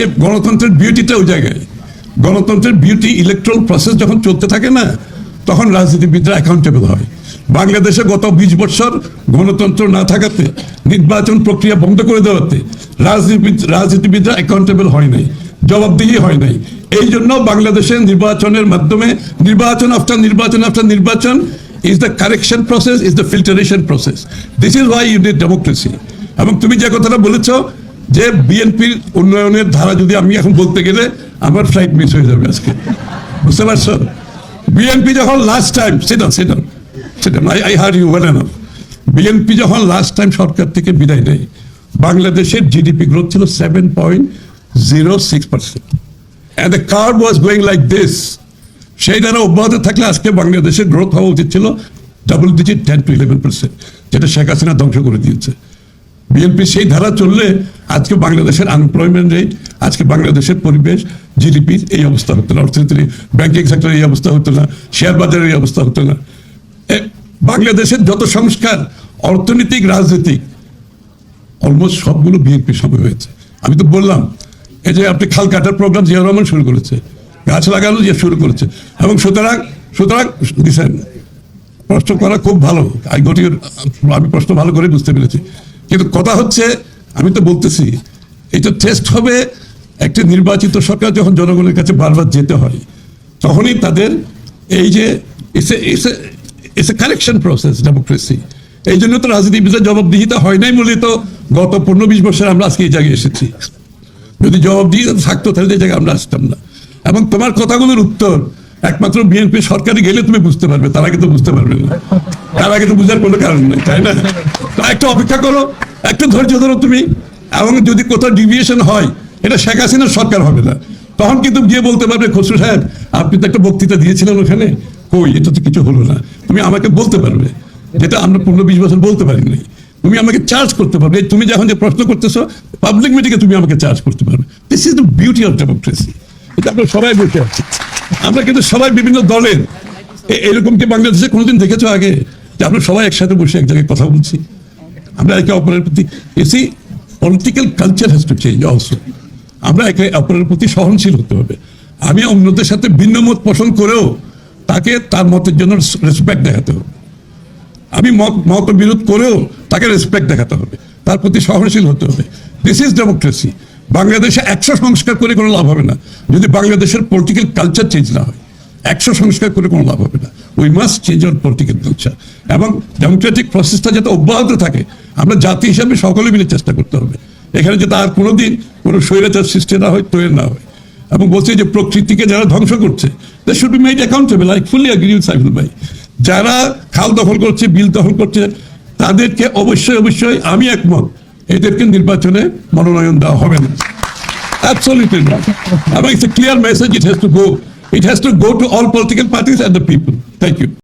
যে গণতন্ত্রের বিউটিটা ওই জায়গায়। গণতন্ত্রের বিউটি ইলেকট্রাল প্রসেস যখন চলতে থাকে না, তখন রাজনীতিবিদরা অ্যাকাউন্টেবল হয়। বাংলাদেশে গত বিশ বছর গণতন্ত্র না থাকাতে, নির্বাচন প্রক্রিয়া বন্ধ করে দেওয়াতে রাজনীতিবিদ, রাজনীতিবিদরা অ্যাকাউন্টেবল হয় নাই, জবাবদিহি হয় নাই। এই জন্য বাংলাদেশের নির্বাচনের মাধ্যমে নির্বাচন আফটার নির্বাচন আফটার নির্বাচন is the correction process is the filtration process this is why you need democracy এবং তুমি যে কথাটা বলেছ যে বিএনপির উন্নয়নের ধারা যদি আমি এখন বলতে গেলে আমার ফ্লাইট মিস হয়ে যাবে আজকে। বুঝতে পারছ? বিএনপি যখন লাস্ট টাইম সেটা সেটা সেটা I I hear you well enough BNP যখন লাস্ট টাইম সরকার থেকে বিদায় নেয়, বাংলাদেশের জিডিপি গ্রোথ ছিল seven point zero six percent and the curve was going like this সেই দ্বারা অব্যাহত থাকলে আজকে বাংলাদেশের গ্রোথ হওয়া উচিত ছিল double digit ten to eleven percent যেটা শেখ হাসিনা ধ্বংস করে দিয়েছে। বিএনপি সেই ধারা চললে আজকে বাংলাদেশের আনএমপ্লয়মেন্ট রেট আজকে বাংলাদেশের পরিবেশ জিডিপি এই অবস্থা হতো না। অর্থনীতি ব্যাংকিং সেক্টরে এই অবস্থা হতো না। শেয়ার বাজারের এই অবস্থা হতো না। বাংলাদেশের যত সংস্কার, অর্থনৈতিক, রাজনৈতিক অলমোস্ট সবগুলো বিএনপির সময় হয়েছে। আমি তো বললাম, এই যে আপনি খাল কাটার প্রোগ্রাম জিয়া রহমান শুরু করেছে, গাছ লাগানো যে শুরু করেছে, এবং সুতরাং সুতরাং, দিছেন, প্রশ্ন করা খুব ভালো। আমি প্রশ্ন ভালো করে বুঝতে পেরেছি। কিন্তু কথা হচ্ছে, আমি তো বলতেছি এটা টেস্ট হবে, একটি নির্বাচিত সরকার যখন জনগণের কাছে বারবার যেতে হয়, তখনই তাদের এই যে it's a correction process democracy এই জন্য তো রাজনীতিবিদের জবাবদিহিতা হয় নাই বলে তো গত পনেরো বিশ বছর আমরা আজকে এই জায়গায় এসেছি। যদি জবাবদিহিতা থাকতো, তাহলে এই জায়গায় আমরা আসতাম না। এবং তোমার কথাগুলোর উত্তর একমাত্র বিএনপি সরকারে গেলে তুমি বুঝতে পারবে, তার আগে তো বুঝতে পারবে না। তার আগে তো বুঝার কোনো কারণ নেই, তাই না? তো একটা অপেক্ষা করো, একটু ধৈর্য ধরো তুমি, এবং যদি কোথাও ডিভিয়েশন হয়, এটা শেখ হাসিনার সরকার হবে না। তখন কিন্তু গিয়ে বলতে পারবে, খসরু সাহেব, আপনি তো একটা বক্তৃতা দিয়েছিলেন ওখানে, কই, এটা তো কিছু হলো না। তুমি আমাকে বলতে পারবে, যেটা আমরা পনেরো বিশ বছর বলতে পারিনি। তুমি আমাকে চার্জ করতে পারবে তুমি যখন যে প্রশ্ন করতেছো পাবলিক মিটিংয়ে তুমি আমাকে চার্জ করতে পারবে। This is the beauty of democracy এটা আমরা সবাই বলতে আছি। আমরা কিন্তু সবাই বিভিন্ন দলের। এরকম কি বাংলাদেশে কোনোদিন দেখেছ আগে? যে আমরা সবাই একসাথে বসে এক জায়গায় কথা বলছি। আমরা একে অপরের প্রতি AC political culture has to change also আমরা একে অপরের প্রতি সহনশীল হতে হবে। আমি অন্যদের সাথে ভিন্ন মত পোষণ করেও তাকে তার মতের জন্য রেসপেক্ট দেখাতে হবে। আমি মত মত বিরোধ করেও তাকে রেসপেক্ট দেখাতে হবে। তার প্রতি সহনশীল হতে হবে। দিস ইজ ডেমোক্রেসি বাংলাদেশে একশো সংস্কার করে কোনো লাভ হবে না। যদি বাংলাদেশের পলিটিক্যাল কালচার চেঞ্জ না হয়, একশো সংস্কার করে কোনো লাভ হবে না। We must change our political culture এবং ডেমোক্রেটিক প্রসেসটা যাতে অব্যাহত থাকে, আমরা জাতি হিসাবে সকলে মিলে চেষ্টা করতে হবে। এখানে যাতে আর কোনো দিন কোনো স্বৈরাচার সৃষ্টি না হয়, তৈরি না হয়। এবং বলছে যে প্রকৃতিকে যারা ধ্বংস করছে they should be made accountable I fully agree with Saiful ভাই। যারা খাল দখল করছে, বিল দখল করছে, তাদেরকে অবশ্যই অবশ্যই আমি একমত এদেরকে নির্বাচনে মনোনয়ন দেওয়া হবে না not. I mean, it's a clear message. It has to go. It has to go to all political parties and the people. Thank you.